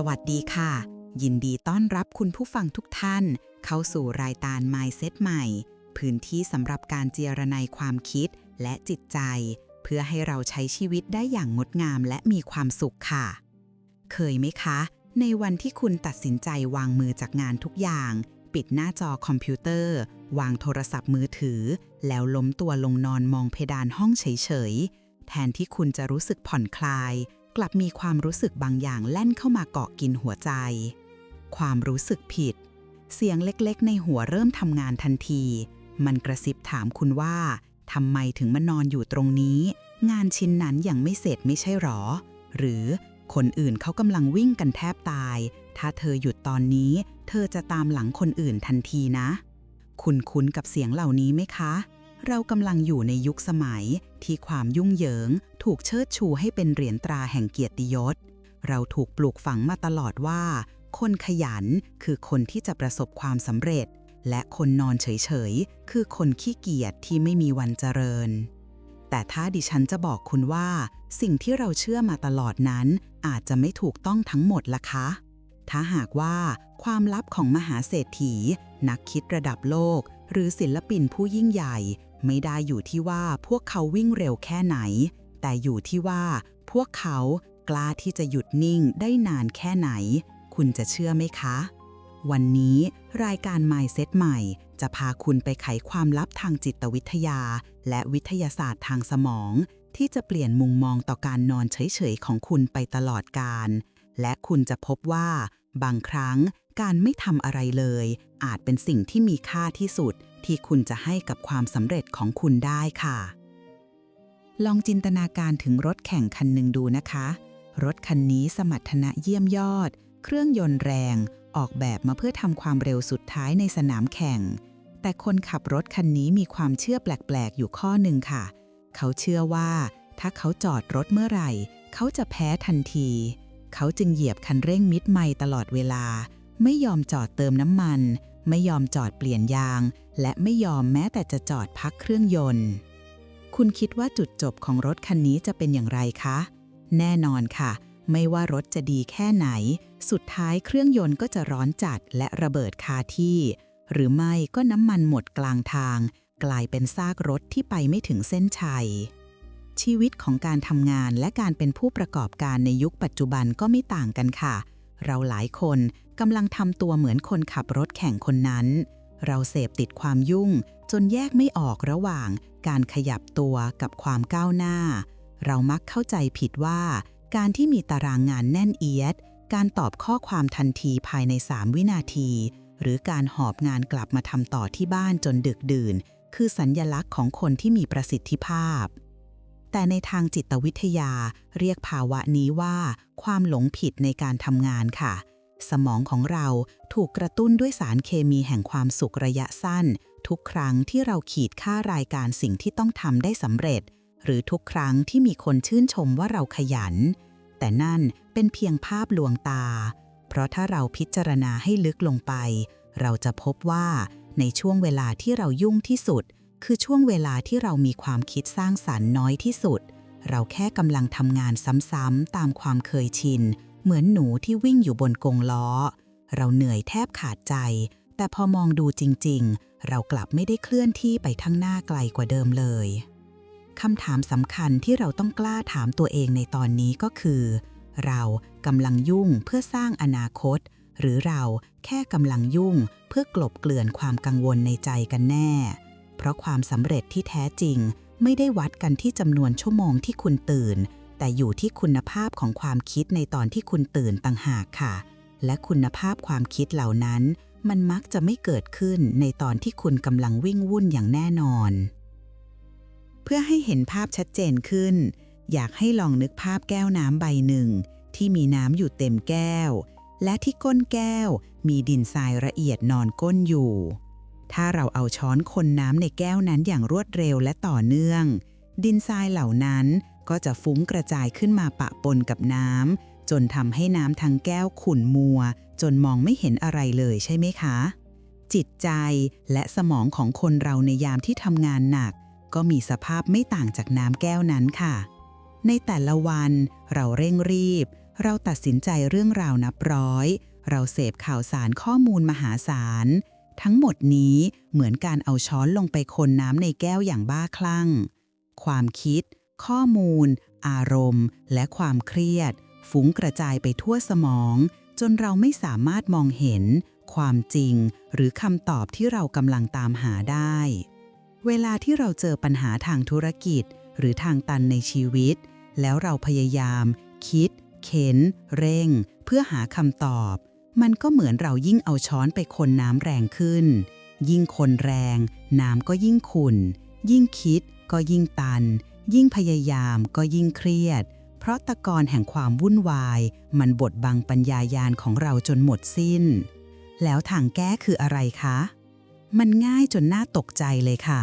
สวัสดีค่ะ ยินดีต้อนรับคุณผู้ฟังทุกท่าน เข้าสู่รายการ Mindset ใหม่ พื้นที่สำหรับการเจรนายความคิดและจิตใจ เพื่อให้เราใช้ชีวิตได้อย่างงดงามและมีความสุขค่ะ เคยไหมคะ ในวันที่คุณตัดสินใจวางมือจากงานทุกอย่าง ปิดหน้าจอคอมพิวเตอร์ วางโทรศัพท์มือถือ แล้วล้มตัวลงนอนมองเพดานห้องเฉยๆแทนที่คุณจะรู้สึกผ่อนคลาย กลับมีความรู้สึกบางอย่างแล่นเข้ามาเกาะกินหัวใจ ความรู้สึกผิด เสียงเล็กๆ ในหัวเริ่มทำงานทันที มันกระซิบถามคุณว่าทำไมถึงมานอนอยู่ตรงนี้ งานชิ้นนั้นยังไม่เสร็จไม่ใช่หรอ หรือคนอื่นเขากำลังวิ่งกันแทบตาย ถ้าเธอหยุดตอนนี้ เธอจะตามหลังคนอื่นทันทีนะ คุณคุ้นกับเสียงเหล่านี้ไหมคะ เรากำลังอยู่ในยุคสมัยที่ความยุ่งเหยิง ถูกเชิดชูให้เป็นเหรียญตราแห่งเกียรติยศ เราถูกปลูกฝังมาตลอดว่า คนขยันคือคนที่จะประสบความสำเร็จ และคนนอนเฉยๆ คือคนขี้เกียจที่ไม่มีวันเจริญ แต่ถ้าดิฉันจะบอกคุณว่า สิ่งที่เราเชื่อมาตลอดนั้น อาจจะไม่ถูกต้องทั้งหมดล่ะคะถ้าหากว่าความลับของมหาเศรษฐี นักคิดระดับโลก หรือศิลปินผู้ยิ่งใหญ่ ไม่ได้อยู่ที่ว่าพวกเขาวิ่งเร็วแค่ไหน แต่อยู่ที่ว่าพวกเขากล้าที่จะหยุดนิ่งได้นานแค่ไหน คุณจะเชื่อไหมคะ วันนี้รายการ Mindset ใหม่ จะพาคุณไปไขความลับทางจิตวิทยา และวิทยาศาสตร์ทางสมอง ที่จะเปลี่ยนมุมมองต่อการนอนเฉยๆของคุณไปตลอดกาลและคุณจะพบว่า บางครั้ง การไม่ทำอะไรเลย อาจเป็นสิ่งที่มีค่าที่สุดที่คุณจะให้กับความสำเร็จของคุณได้ค่ะ ลองจินตนาการถึงรถแข่งคันหนึ่งดูนะคะ รถคันนี้สมรรถนะเยี่ยมยอด เครื่องยนต์แรง ออกแบบมาเพื่อทำความเร็วสุดท้ายในสนามแข่ง แต่คนขับรถคันนี้มีความเชื่อแปลกๆ อยู่ข้อหนึ่งค่ะ เขาเชื่อว่า ถ้าเขาจอดรถเมื่อไหร่ เขาจะแพ้ทันที เขาจึงเหยียบคันเร่งมิดไม่ตลอดเวลา ไม่ยอมจอดเติมน้ำมัน ไม่ยอมจอดเปลี่ยนยาง และไม่ยอมแม้แต่จะจอดพักเครื่องยนต์ คุณคิดว่าจุดจบของรถคันนี้จะเป็นอย่างไรคะ แน่นอนค่ะ ไม่ว่ารถจะดีแค่ไหน สุดท้ายเครื่องยนต์ก็จะร้อนจัดและระเบิดคาที่ หรือไม่ก็น้ำมันหมดกลางทาง กลายเป็นซากรถที่ไปไม่ถึงเส้นชัยชีวิตของการทำงานและการเป็นผู้ประกอบการในยุคปัจจุบันก็ไม่ต่างกันค่ะ เราหลายคนกำลังทำตัวเหมือนคนขับรถแข่งคนนั้น เราเสพติดความยุ่ง จนแยกไม่ออกระหว่าง การขยับตัวกับความก้าวหน้า เรามักเข้าใจผิดว่า การที่มีตารางงานแน่นเอียด การตอบข้อความทันทีภายใน 3 วินาที หรือการหอบงานกลับมาทำต่อที่บ้านจนดึกดื่น คือสัญญลักษณ์ของคนที่มีประสิทธิภาพ แต่ในทางจิตวิทยาเรียกภาวะนี้ว่า ความหลงผิดในการทำงานค่ะ สมองของเราถูกกระตุ้นด้วยสารเคมีแห่งความสุขระยะสั้น ทุกครั้งที่เราขีดค่ารายการสิ่งที่ต้องทำได้สำเร็จ หรือทุกครั้งที่มีคนชื่นชมว่าเราขยัน แต่นั่นเป็นเพียงภาพลวงตา เพราะถ้าเราพิจารณาให้ลึกลงไป เราจะพบว่าในช่วงเวลาที่เรายุ่งที่สุด คือช่วงเวลาที่เรามีความคิดสร้างสรรค์น้อยที่สุด เราแค่กำลังทำงานซ้ำๆตามความเคยชิน เหมือนหนูที่วิ่งอยู่บนกงล้อ เราเหนื่อยแทบขาดใจ แต่พอมองดูจริงๆ เรากลับไม่ได้เคลื่อนที่ไปทั้งหน้าไกลกว่าเดิมเลยคำถามสำคัญที่เราต้องกล้าถามตัวเองในตอนนี้ก็คือ เรากำลังยุ่งเพื่อสร้างอนาคต หรือเราแค่กำลังยุ่งเพื่อกลบเกลื่อนความกังวลในใจกันแน่ ราะความสำเร็จที่แท้จริง ไม่ได้วัดกันที่จำนวนชั่วโมงที่คุณตื่น แต่อยู่ที่คุณภาพของความคิดในตอนที่คุณตื่นต่างหากค่ะ และคุณภาพความคิดเหล่านั้น มันมักจะไม่เกิดขึ้นในตอนที่คุณกำลังวิ่งวุ่นอย่างแน่นอน เพื่อให้เห็นภาพชัดเจนขึ้น อยากให้ลองนึกภาพแก้วน้ำใบหนึ่ง ที่มีน้ำอยู่เต็มแก้ว และที่ก้นแก้ว มีดินทรายละเอียดนอนก้นอยู่ ถ้าเราเอาช้อนคนน้ำในแก้วนั้นอย่างรวดเร็วและต่อเนื่อง ดินทรายเหล่านั้นก็จะฟุ้งกระจายขึ้นมาปะปนกับน้ำจนทำให้น้ำทั้งแก้วขุ่นมัว จนมองไม่เห็นอะไรเลยใช่ไหมคะ จิตใจและสมองของคนเราในยามที่ทำงานหนัก ก็มีสภาพไม่ต่างจากน้ำแก้วนั้นค่ะ ในแต่ละวันเราเร่งรีบ เราตัดสินใจเรื่องราวนับร้อย เราเสพข่าวสารข้อมูลมหาศาล ทั้งหมดนี้เหมือนการเอาช้อนลงไปคนน้ำในแก้วอย่างบ้าคลั่ง ความคิด ข้อมูล อารมณ์ และความเครียด ฟุ้งกระจายไปทั่วสมอง จนเราไม่สามารถมองเห็น ความจริง หรือคำตอบที่เรากำลังตามหาได้ เวลาที่เราเจอปัญหาทางธุรกิจ หรือทางตันในชีวิต แล้วเราพยายาม คิด เข็น เร่ง เพื่อหาคำตอบ มันก็เหมือนเรายิ่งเอาช้อนไปคนน้ำแรงขึ้น ยิ่งคนแรง น้ำก็ยิ่งขุ่น ยิ่งคิดก็ยิ่งตัน ยิ่งพยายามก็ยิ่งเครียด เพราะตะกอนแห่งความวุ่นวาย มันบดบังปัญญายาณของเราจนหมดสิ้น แล้วทางแก้คืออะไรคะ มันง่ายจนน่าตกใจเลยค่ะ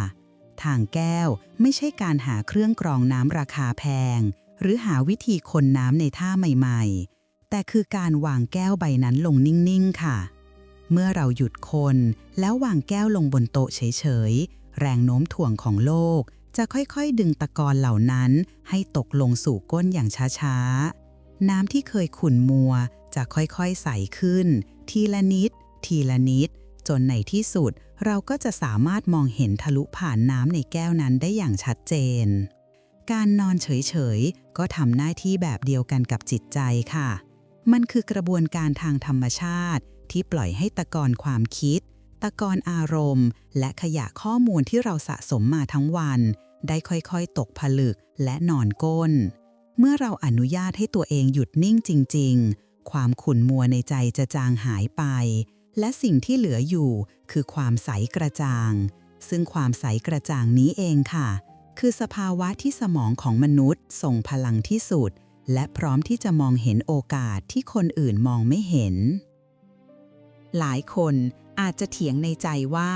ทางแก้วไม่ใช่การหาเครื่องกรองน้ำราคาแพง หรือหาวิธีคนน้ำในท่าใหม่ ๆ แต่คือการวางแก้วใบนั้นลงนิ่ง ๆ ค่ะ เมื่อเราหยุดคนแล้ววางแก้วลงบนโต๊ะเฉย ๆ แรงโน้มถ่วงของโลก จะค่อย ๆ ดึงตะกอนเหล่านั้น ให้ตกลงสู่ก้นอย่างช้า ๆ น้ำที่เคยขุ่นมัว จะค่อย ๆ ใสขึ้น ทีละนิด ทีละนิด จนในที่สุด เราก็จะสามารถมองเห็นทะลุผ่านน้ำในแก้วนั้นได้อย่างชัดเจนการนอนเฉย ๆ ก็ทำหน้าที่แบบเดียวกันกับจิตใจค่ะ มันคือกระบวนการทางธรรมชาติ ที่ปล่อยให้ตะกอนความคิด ตะกอนอารมณ์ และขยะข้อมูลที่เราสะสมมาทั้งวัน ได้ค่อยๆ ตกผลึกและนอนก้น เมื่อเราอนุญาตให้ตัวเองหยุดนิ่งจริง ๆ ความขุ่นมัวในใจจะจางหายไป และสิ่งที่เหลืออยู่ คือความใสกระจ่าง ซึ่งความใสกระจ่างนี้เองค่ะ คือสภาวะที่สมองของมนุษย์ส่งพลังที่สุด และพร้อมที่จะมองเห็นโอกาสที่คนอื่นมองไม่เห็น หลายคนอาจจะเถียงในใจว่า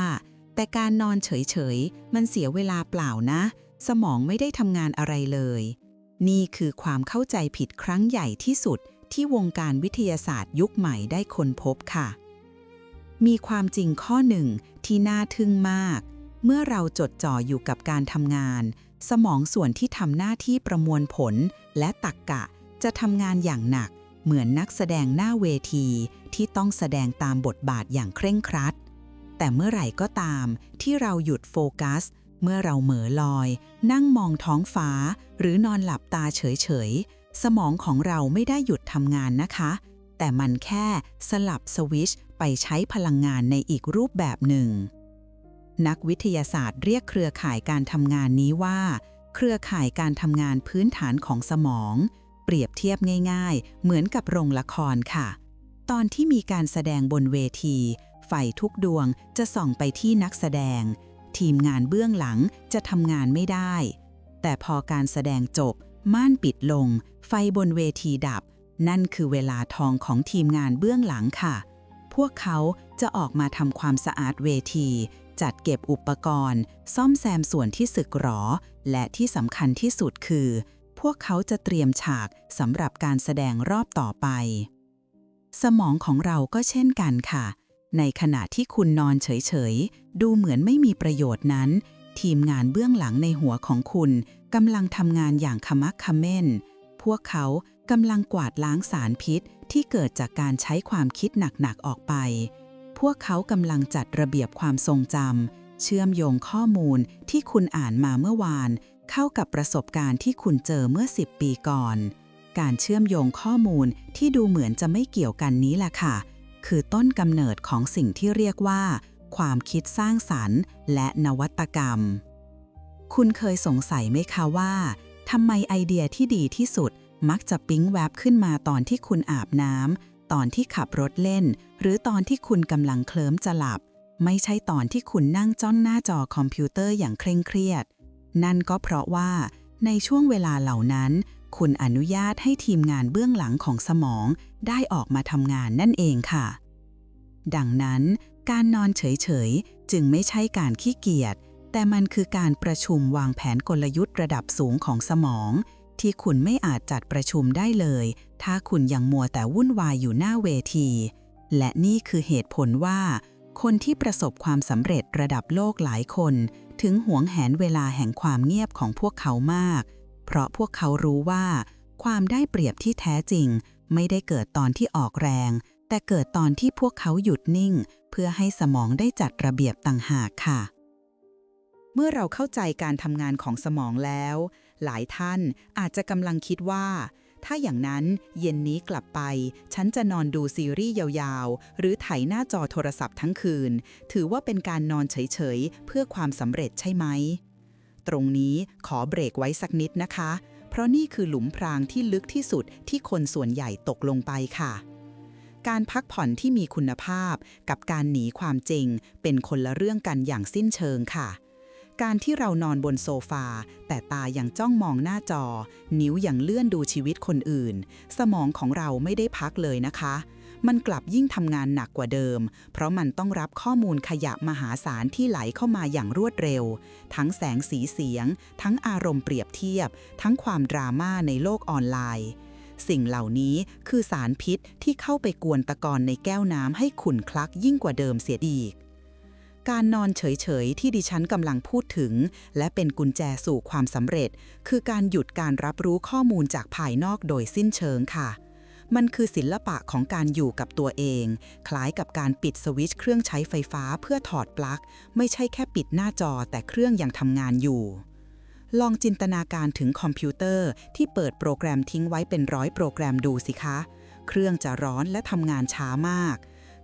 แต่การนอนเฉยๆ มันเสียเวลาเปล่านะ สมองไม่ได้ทำงานอะไรเลย นี่คือความเข้าใจผิดครั้งใหญ่ที่สุดที่วงการวิทยาศาสตร์ยุคใหม่ได้ค้นพบค่ะ มีความจริงข้อหนึ่งที่น่าทึ่งมาก เมื่อเราจดจ่ออยู่กับการทำงาน สมองส่วนที่ทำหน้าที่ประมวลผลและตักกะจะทำงานอย่างหนัก เหมือนนักแสดงหน้าเวทีที่ต้องแสดงตามบทบาทอย่างเคร่งครัด แต่เมื่อไหร่ก็ตามที่เราหยุดโฟกัส เมื่อเราเหม่อลอย นั่งมองท้องฟ้า หรือนอนหลับตาเฉยๆ สมองของเราไม่ได้หยุดทำงานนะคะ แต่มันแค่สลับสวิชไปใช้พลังงานในอีกรูปแบบหนึ่ง นักวิทยาศาสตร์เรียกเครือข่ายการทำงานนี้ว่า เครือข่ายการทำงานพื้นฐานของสมอง เปรียบเทียบง่าย ๆ เหมือนกับโรงละครค่ะ ตอนที่มีการแสดงบนเวที ไฟทุกดวงจะส่องไปที่นักแสดง ทีมงานเบื้องหลังจะทำงานไม่ได้ แต่พอการแสดงจบ ม่านปิดลง ไฟบนเวทีดับ นั่นคือเวลาทองของทีมงานเบื้องหลังค่ะ พวกเขาจะออกมาทำความสะอาดเวที จัดเก็บอุปกรณ์ ซ่อมแซมส่วนที่สึกหรอ และที่สำคัญที่สุดคือ พวกเขาจะเตรียมฉากสำหรับการแสดงรอบต่อไป สมองของเราก็เช่นกันค่ะ ในขณะที่คุณนอนเฉยๆ ดูเหมือนไม่มีประโยชน์นั้น ทีมงานเบื้องหลังในหัวของคุณกำลังทำงานอย่างขมักเขม้น พวกเขากำลังกวาดล้างสารพิษที่เกิดจากการใช้ความคิดหนักๆออกไป พวกเขากำลังจัดระเบียบความทรงจำเชื่อมโยงข้อมูลที่คุณอ่านมาเมื่อวาน เข้ากับประสบการณ์ที่คุณเจอเมื่อ 10 ปีก่อน การเชื่อมโยงข้อมูลที่ดูเหมือนจะไม่เกี่ยวกันนี้แหละค่ะ คือต้นกำเนิดของสิ่งที่เรียกว่า ความคิดสร้างสรรค์ และนวัตกรรม คุณเคยสงสัยไหมคะว่าทำไมไอเดียที่ดีที่สุดมักจะปิ๊งแวบขึ้นมาตอนที่คุณอาบน้ำ ตอนที่ขับรถเล่น หรือตอนที่คุณกำลังเคลิ้มจะหลับ ไม่ใช่ตอนที่คุณนั่งจ้องหน้าจอคอมพิวเตอร์อย่างเคร่งเครียด นั่นก็เพราะว่า ในช่วงเวลาเหล่านั้น คุณอนุญาตให้ทีมงานเบื้องหลังของสมองได้ออกมาทำงานนั่นเองค่ะ ดังนั้น การนอนเฉยๆ จึงไม่ใช่การขี้เกียจ แต่มันคือการประชุมวางแผนกลยุทธ์ระดับสูงของสมอง ที่คุณไม่อาจจัดประชุมได้เลย ถ้าคุณยังมัวแต่วุ่นวายอยู่หน้าเวที และนี่คือเหตุผลว่า คนที่ประสบความสำเร็จระดับโลกหลายคน ถึงหวงแหนเวลาแห่งความเงียบของพวกเขามาก เพราะพวกเขารู้ว่า ความได้เปรียบที่แท้จริง ไม่ได้เกิดตอนที่ออกแรง แต่เกิดตอนที่พวกเขาหยุดนิ่ง เพื่อให้สมองได้จัดระเบียบต่างหากค่ะเมื่อเราเข้าใจการทำงานของสมองแล้ว หลายท่านอาจจะกำลังคิดว่า ถ้าอย่างนั้นเย็นนี้กลับไป ฉันจะนอนดูซีรีส์ยาวๆ หรือไถหน้าจอโทรศัพท์ทั้งคืน ถือว่าเป็นการนอนเฉยๆ เพื่อความสำเร็จใช่ไหม ตรงนี้ขอเบรกไว้สักนิดนะคะ เพราะนี่คือหลุมพรางที่ลึกที่สุดที่คนส่วนใหญ่ตกลงไปค่ะการพักผ่อนที่มีคุณภาพกับการหนีความจริงเป็นคนละเรื่องกันอย่างสิ้นเชิงค่ะ การที่เรานอนบนโซฟา แต่ตายังจ้องมองหน้าจอ นิ้วยังเลื่อนดูชีวิตคนอื่น สมองของเราไม่ได้พักเลยนะคะ มันกลับยิ่งทำงานหนักกว่าเดิม เพราะมันต้องรับข้อมูลขยะมหาศาลที่ไหลเข้ามาอย่างรวดเร็ว ทั้งแสงสีเสียง ทั้งอารมณ์เปรียบเทียบ ทั้งความดราม่าในโลกออนไลน์สิ่งเหล่านี้คือสารพิษที่เข้าไปกวนตะกอนในแก้วน้ำให้ขุ่นคลักยิ่งกว่าเดิมเสียอีก การนอนเฉยๆ ที่ดิฉันกำลังพูดถึง และเป็นกุญแจสู่ความสำเร็จ คือการหยุดการรับรู้ข้อมูลจากภายนอกโดยสิ้นเชิงค่ะ มันคือศิลปะของการอยู่กับตัวเอง คล้ายกับการปิดสวิตช์เครื่องใช้ไฟฟ้าเพื่อถอดปลั๊ก ไม่ใช่แค่ปิดหน้าจอแต่เครื่องยังทำงานอยู่ลองจินตนาการถึงคอมพิวเตอร์ที่เปิดโปรแกรมทิ้งไว้เป็นร้อยโปรแกรมดูสิคะ เครื่องจะร้อนและทำงานช้ามาก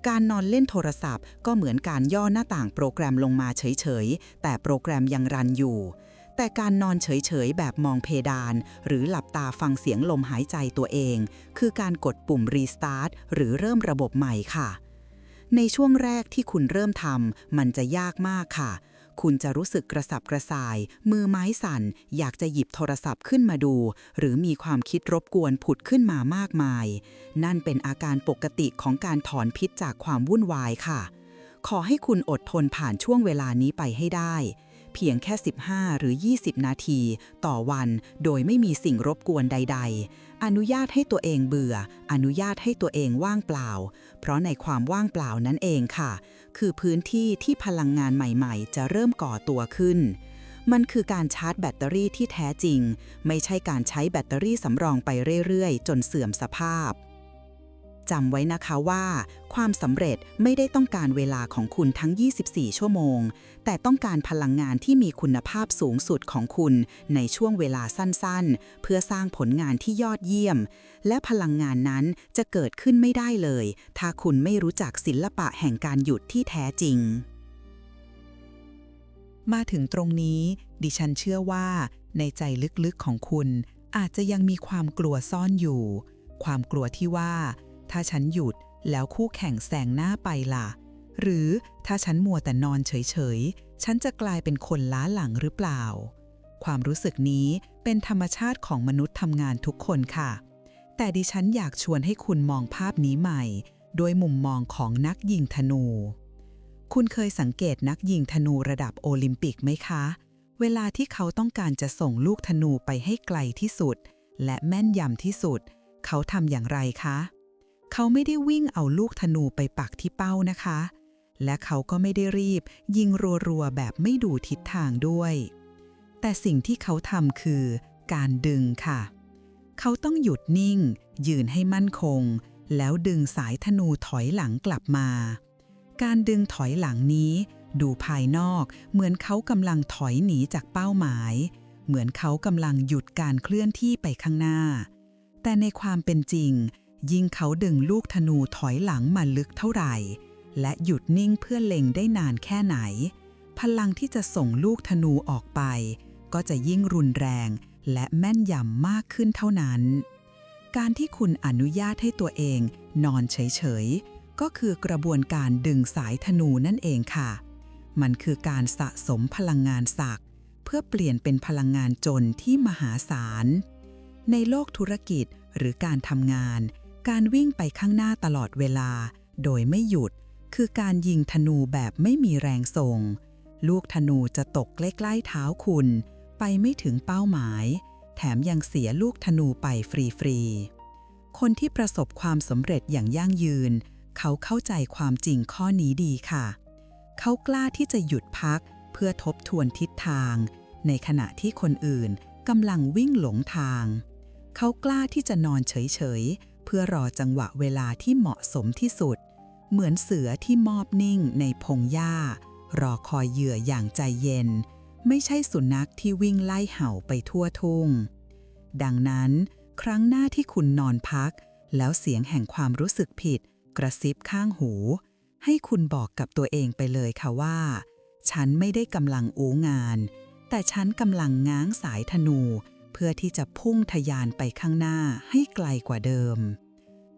การนอนเล่นโทรศัพท์ ก็เหมือนการย่อหน้าต่างโปรแกรมลงมาเฉยๆ แต่โปรแกรมยังรันอยู่ แต่การนอนเฉยๆ แบบมองเพดาน หรือหลับตาฟังเสียงลมหายใจตัวเอง คือการกดปุ่มรีสตาร์ทหรือเริ่มระบบใหม่ค่ะ ในช่วงแรกที่คุณเริ่มทำมันจะยากมากค่ะ คุณจะรู้สึกกระสับกระส่าย มือไม้สั่น อยากจะหยิบโทรศัพท์ขึ้นมาดู หรือมีความคิดรบกวนผุดขึ้นมามากมาย นั่นเป็นอาการปกติของการถอนพิษจากความวุ่นวายค่ะ ขอให้คุณอดทนผ่านช่วงเวลานี้ไปให้ได้เพียงแค่ 15 หรือ 20 นาที ต่อวันโดยไม่มีสิ่งรบกวนใด ๆ อนุญาตให้ตัวเองเบื่อ อนุญาตให้ตัวเองว่างเปล่า เพราะในความว่างเปล่านั่นเองค่ะ คือพื้นที่ที่พลังงานใหม่ๆ จะเริ่มก่อตัวขึ้น มันคือการชาร์จแบตเตอรี่ที่แท้จริง ไม่ใช่การใช้แบตเตอรี่สำรองไปเรื่อยๆ จนเสื่อมสภาพ จำไว้นะคะว่า ความสำเร็จไม่ได้ต้องการเวลาของคุณทั้ง 24 ชั่วโมง แต่ต้องการพลังงานที่มีคุณภาพสูงสุดของคุณในช่วงเวลาสั้นๆ เพื่อสร้างผลงานที่ยอดเยี่ยม และพลังงานนั้นจะเกิดขึ้นไม่ได้เลย ถ้าคุณไม่รู้จักศิลปะแห่งการหยุดที่แท้จริง มาถึงตรงนี้ ดิฉันเชื่อว่า ในใจลึกๆของคุณ อาจจะยังมีความกลัวซ่อนอยู่ ความกลัวที่ว่า ถ้าฉันหยุดแล้วคู่แข่งแซงหน้าไปล่ะ หรือถ้าฉันมัวแต่นอนเฉยๆ ฉันจะกลายเป็นคนล้าหลังหรือเปล่า ความรู้สึกนี้เป็นธรรมชาติของมนุษย์ทำงานทุกคนค่ะ แต่ดิฉันอยากชวนให้คุณมองภาพนี้ใหม่โดยมุมมองของนักยิงธนู คุณเคยสังเกตนักยิงธนูระดับโอลิมปิกไหมคะ เวลาที่เขาต้องการจะส่งลูกธนูไปให้ไกลที่สุด และแม่นยำที่สุด เขาทำอย่างไรคะ เขาไม่ได้วิ่งเอาลูกธนูไปปักที่เป้านะคะ และเขาก็ไม่ได้รีบ ยิงรัวๆ แบบไม่ดูทิศทางด้วย แต่สิ่งที่เขาทำคือ การดึงค่ะ เขาต้องหยุดนิ่ง ยืนให้มั่นคง แล้วดึงสายธนูถอยหลังกลับมา การดึงถอยหลังนี้ ดูภายนอก เหมือนเขากำลังถอยหนีจากเป้าหมาย เหมือนเขากำลังหยุดการเคลื่อนที่ไปข้างหน้า แต่ในความเป็นจริง ยิ่งเขาดึงลูกธนูถอยหลังมาลึกเท่าไหร่ และหยุดนิ่งเพื่อเล็งได้นานแค่ไหน พลังที่จะส่งลูกธนูออกไป ก็จะยิ่งรุนแรงและแม่นยำมากขึ้นเท่านั้น การที่คุณอนุญาตให้ตัวเองนอนเฉยๆ ก็คือกระบวนการดึงสายธนูนั่นเองค่ะ มันคือการสะสมพลังงานศักดิ์เพื่อเปลี่ยนเป็นพลังงานจนที่มหาศาล ในโลกธุรกิจหรือการทำงาน การวิ่งไปข้างหน้าตลอดเวลา โดยไม่หยุด คือการยิงธนูแบบไม่มีแรงส่ง ลูกธนูจะตกใกล้ๆเท้าคุณ ไปไม่ถึงเป้าหมาย แถมยังเสียลูกธนูไปฟรีๆ คนที่ประสบความสำเร็จอย่างยั่งยืน เขาเข้าใจความจริงข้อนี้ดีค่ะ เขากล้าที่จะหยุดพักเพื่อทบทวนทิศทาง ในขณะที่คนอื่นกำลังวิ่งหลงทาง เขากล้าที่จะนอนเฉยๆ เพื่อรอจังหวะเวลาที่เหมาะสมที่สุด เหมือนเสือที่มอบนิ่งในพงหญ้า รอคอยเหยื่ออย่างใจเย็น ไม่ใช่สุนัขที่วิ่งไล่เห่าไปทั่วทุ่ง ดังนั้น ครั้งหน้าที่คุณนอนพัก แล้วเสียงแห่งความรู้สึกผิด กระซิบข้างหู ให้คุณบอกกับตัวเองไปเลยค่ะว่า ฉันไม่ได้กำลังอู้งาน แต่ฉันกำลังง้างสายธนู เพื่อที่จะพุ่งทะยานไปข้างหน้าให้ไกลกว่าเดิม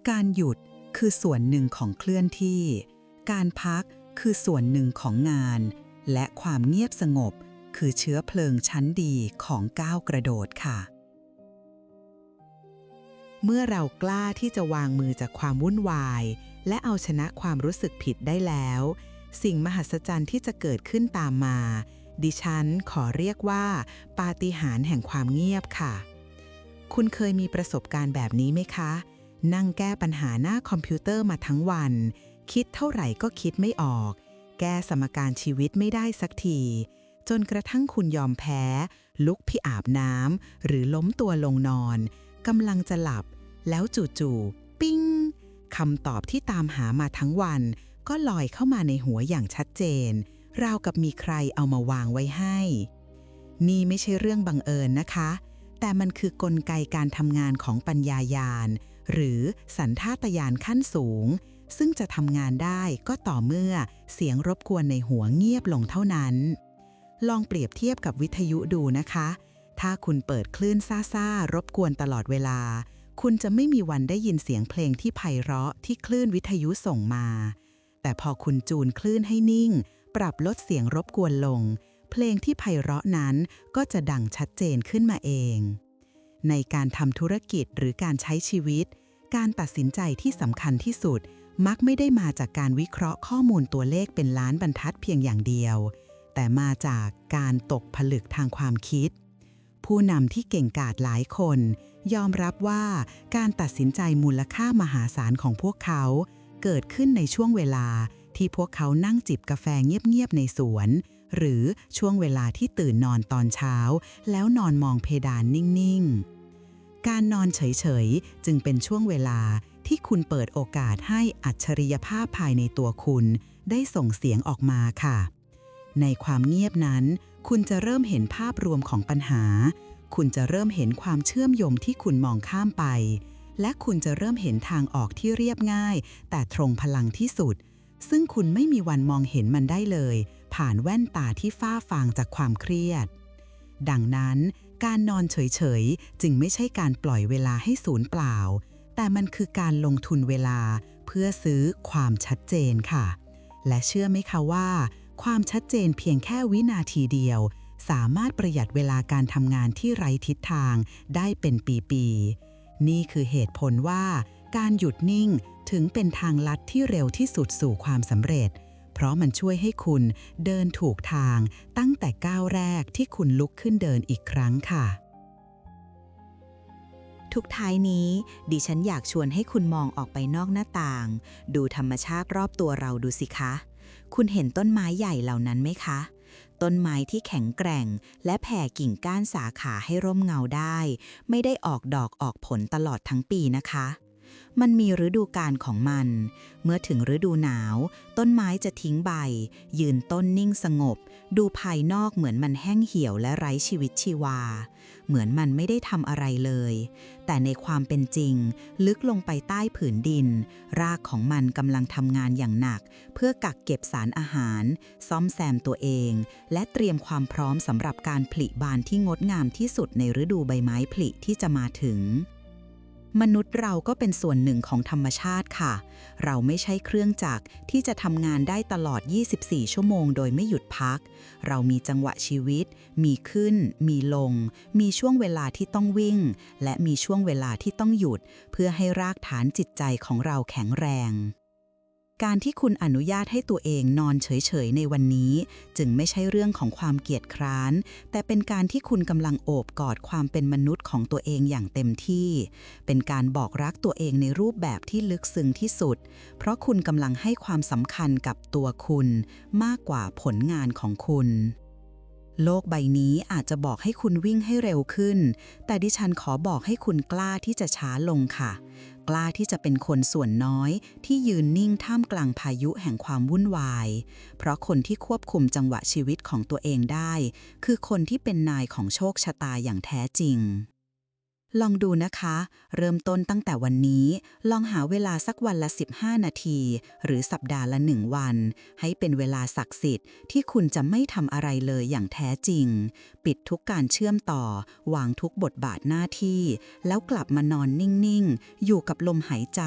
การหยุดคือส่วนหนึ่งของเคลื่อนที่ การพักคือส่วนหนึ่งของงาน และความเงียบสงบคือเชื้อเพลิงชั้นดีของก้าวกระโดดค่ะ เมื่อเรากล้าที่จะวางมือจากความวุ่นวาย และเอาชนะความรู้สึกผิดได้แล้ว สิ่งมหัศจรรย์ที่จะเกิดขึ้นตามมา ดิฉันขอเรียกว่า ปาฏิหาริย์แห่งความเงียบค่ะ คุณเคยมีประสบการณ์แบบนี้ไหมคะ นั่งแก้ปัญหาหน้าคอมพิวเตอร์มาทั้งวัน คิดเท่าไหร่ก็คิดไม่ออก แก้สมการชีวิตไม่ได้สักที จนกระทั่งคุณยอมแพ้ ลุกพี่อาบน้ำหรือล้มตัวลงนอนกำลังจะหลับ แล้วจู่ๆปิ้งคำตอบที่ตามหามาทั้งวัน ก็ลอยเข้ามาในหัวอย่างชัดเจน ราวกับมีใครเอามาวางไว้ให้ นี่ไม่ใช่เรื่องบังเอิญนะคะ แต่มันคือกลไกการทำงานของปัญญายาณ หรือสันทาตญาณขั้นสูง ซึ่งจะทำงานได้ก็ต่อเมื่อเสียงรบกวนในหัวเงียบลงเท่านั้น ลองเปรียบเทียบกับวิทยุดูนะคะ ถ้าคุณเปิดคลื่นซ่าๆรบกวนตลอดเวลา คุณจะไม่มีวันได้ยินเสียงเพลงที่ไพเราะที่คลื่นวิทยุส่งมาแต่พอคุณจูนคลื่นให้นิ่ง ปรับลดเสียงรบกวนลง เพลงที่ไพเราะนั้นก็จะดังชัดเจนขึ้นมาเอง ในการทำธุรกิจหรือการใช้ชีวิต การตัดสินใจที่สำคัญที่สุด มักไม่ได้มาจากการวิเคราะห์ข้อมูลตัวเลขเป็นล้านบรรทัดเพียงอย่างเดียว แต่มาจากการตกผลึกทางความคิด ผู้นำที่เก่งกาจหลายคน ยอมรับว่าการตัดสินใจมูลค่ามหาศาลของพวกเขา เกิดขึ้นในช่วงเวลา ที่พวกเขานั่งจิบกาแฟเงียบๆในสวน หรือช่วงเวลาที่ตื่นนอนตอนเช้า แล้วนอนมองเพดานนิ่งๆ การนอนเฉยๆ จึงเป็นช่วงเวลาที่คุณเปิดโอกาสให้อัจฉริยภาพภายในตัวคุณ ได้ส่งเสียงออกมาค่ะ ในความเงียบนั้น คุณจะเริ่มเห็นภาพรวมของปัญหา คุณจะเริ่มเห็นความเชื่อมโยงที่คุณมองข้ามไป และคุณจะเริ่มเห็นทางออกที่เรียบง่าย แต่ตรงพลังที่สุด ซึ่งคุณไม่มีวันมองเห็นมันได้เลย ผ่านแว่นตาที่ฟ้าฟางจากความเครียด ดังนั้นการนอนเฉยๆ จึงไม่ใช่การปล่อยเวลาให้สูญเปล่า แต่มันคือการลงทุนเวลาเพื่อซื้อความชัดเจนค่ะ และเชื่อไหมคะว่า ความชัดเจนเพียงแค่วินาทีเดียว สามารถประหยัดเวลาการทำงานที่ไร้ทิศทางได้เป็นปีๆ นี่คือเหตุผลว่า การหยุดนิ่งถึงเป็นทางลัดที่เร็วที่สุดสู่ความสำเร็จ เพราะมันช่วยให้คุณเดินถูกทางตั้งแต่ก้าวแรกที่คุณลุกขึ้นเดินอีกครั้งค่ะ ทุกท้ายนี้ ดิฉันอยากชวนให้คุณมองออกไปนอกหน้าต่าง ดูธรรมชาติรอบตัวเราดูสิคะ คุณเห็นต้นไม้ใหญ่เหล่านั้นไหมคะต้นไม้ที่แข็งแกร่ง และแผ่กิ่งก้านสาขาให้ร่มเงาได้ ไม่ได้ออกดอกออกผลตลอดทั้งปีนะคะ มันมีฤดูกาลของมัน เมื่อถึงฤดูหนาว ต้นไม้จะทิ้งใบ ยืนต้นนิ่งสงบ ดูภายนอกเหมือนมันแห้งเหี่ยวและไร้ชีวิตชีวา เหมือนมันไม่ได้ทำอะไรเลย แต่ในความเป็นจริง ลึกลงไปใต้ผืนดิน รากของมันกำลังทำงานอย่างหนัก เพื่อกักเก็บสารอาหาร ซ่อมแซมตัวเอง และเตรียมความพร้อมสำหรับการผลิบานที่งดงามที่สุดในฤดูใบไม้ผลิที่จะมาถึง มนุษย์เราก็เป็นส่วนหนึ่งของธรรมชาติค่ะ เราไม่ใช่เครื่องจักรที่จะทำงานได้ตลอด 24 ชั่วโมงโดยไม่หยุดพัก เรามีจังหวะชีวิต มีขึ้น มีลง มีช่วงเวลาที่ต้องวิ่ง และมีช่วงเวลาที่ต้องหยุด เพื่อให้รากฐานจิตใจของเราแข็งแรง การที่คุณอนุญาตให้ตัวเองนอนเฉยๆในวันนี้ จึงไม่ใช่เรื่องของความเกียจคร้าน แต่เป็นการที่คุณกำลังโอบกอดความเป็นมนุษย์ของตัวเองอย่างเต็มที่ เป็นการบอกรักตัวเองในรูปแบบที่ลึกซึ้งที่สุด เพราะคุณกำลังให้ความสำคัญกับตัวคุณ มากกว่าผลงานของคุณโลกใบนี้อาจจะบอกให้คุณวิ่งให้เร็วขึ้น แต่ดิฉันขอบอกให้คุณกล้าที่จะช้าลงค่ะ กล้าที่จะเป็นคนส่วนน้อยที่ยืนนิ่งท่ามกลางพายุแห่งความวุ่นวาย เพราะคนที่ควบคุมจังหวะชีวิตของตัวเองได้ คือคนที่เป็นนายของโชคชะตาอย่างแท้จริง ลองดูนะคะ เริ่มต้นตั้งแต่วันนี้ ลองหาเวลาสักวันละ 15 นาที หรือสัปดาห์ละหนึ่งวัน ให้เป็นเวลาศักดิ์สิทธิ์ที่คุณจะไม่ทำอะไรเลยอย่างแท้จริง ปิดทุกการเชื่อมต่อ วางทุกบทบาทหน้าที่ แล้วกลับมานอนนิ่ง ๆ อยู่กับลมหายใจ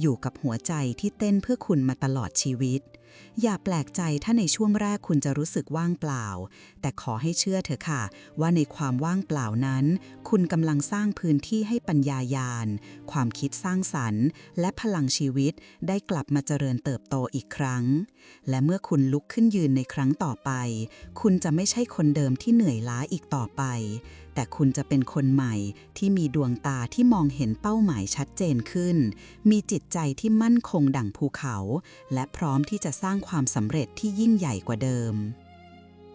อยู่กับหัวใจที่เต้นเพื่อคุณมาตลอดชีวิต อย่าแปลกใจถ้าในช่วงแรกคุณจะรู้สึกว่างเปล่า แต่ขอให้เชื่อเถอะค่ะ ว่าในความว่างเปล่านั้น คุณกำลังสร้างพื้นที่ให้ปัญญายาณ ความคิดสร้างสรรค์ และพลังชีวิตได้กลับมาเจริญเติบโตอีกครั้ง และเมื่อคุณลุกขึ้นยืนในครั้งต่อไป คุณจะไม่ใช่คนเดิมที่เหนื่อยล้าอีกต่อไป แต่คุณจะเป็นคนใหม่ที่มีดวงตาที่มองเห็นเป้าหมายชัดเจนขึ้น มีจิตใจที่มั่นคงดั่งภูเขา และพร้อมที่จะสร้างความสำเร็จที่ยิ่งใหญ่กว่าเดิม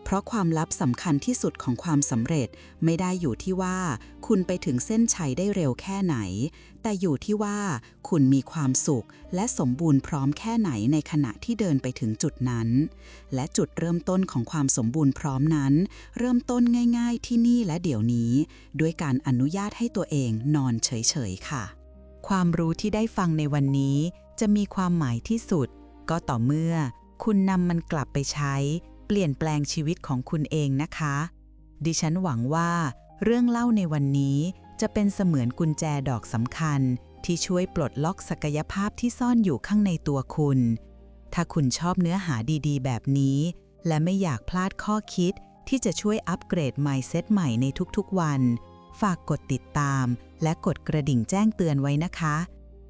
เพราะความลับสำคัญที่สุดของความสำเร็จไม่ได้อยู่ที่ว่า คุณไปถึงเส้นชัยได้เร็วแค่ไหน แต่อยู่ที่ว่า คุณมีความสุข และสมบูรณ์พร้อมแค่ไหนในขณะที่เดินไปถึงจุดนั้น และจุดเริ่มต้นของความสมบูรณ์พร้อมนั้น เริ่มต้นง่าย ๆ ที่นี่และเดี๋ยวนี้ ด้วยการอนุญาตให้ตัวเองนอนเฉยๆค่ะ ความรู้ที่ได้ฟังในวันนี้ จะมีความหมายที่สุด ก็ต่อเมื่อ คุณนำมันกลับไปใช้ เปลี่ยนแปลงชีวิตของคุณเองนะคะ ดิฉันหวังว่า เรื่องเล่าในวันนี้จะเป็นเสมือนกุญแจดอกสำคัญ ที่ช่วยปลดล็อกศักยภาพที่ซ่อนอยู่ข้างในตัวคุณ ถ้าคุณชอบเนื้อหาดีๆ แบบนี้ และไม่อยากพลาดข้อคิดที่จะช่วยอัปเกรด mindset ใหม่ในทุกๆวัน ฝากกดติดตาม และกดกระดิ่งแจ้งเตือนไว้นะคะ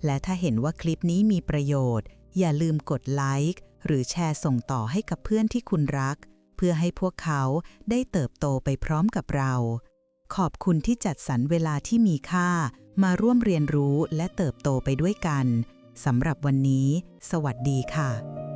และถ้าเห็นว่าคลิปนี้มีประโยชน์ อย่าลืมกดไลค์ หรือแชร์ส่งต่อให้กับเพื่อนที่คุณรัก เพื่อให้พวกเขาได้เติบโตไปพร้อมกับเรา ขอบคุณที่จัดสรรเวลาที่มีค่า มาร่วมเรียนรู้และเติบโตไปด้วยกันสำหรับวันนี้ สวัสดีค่ะ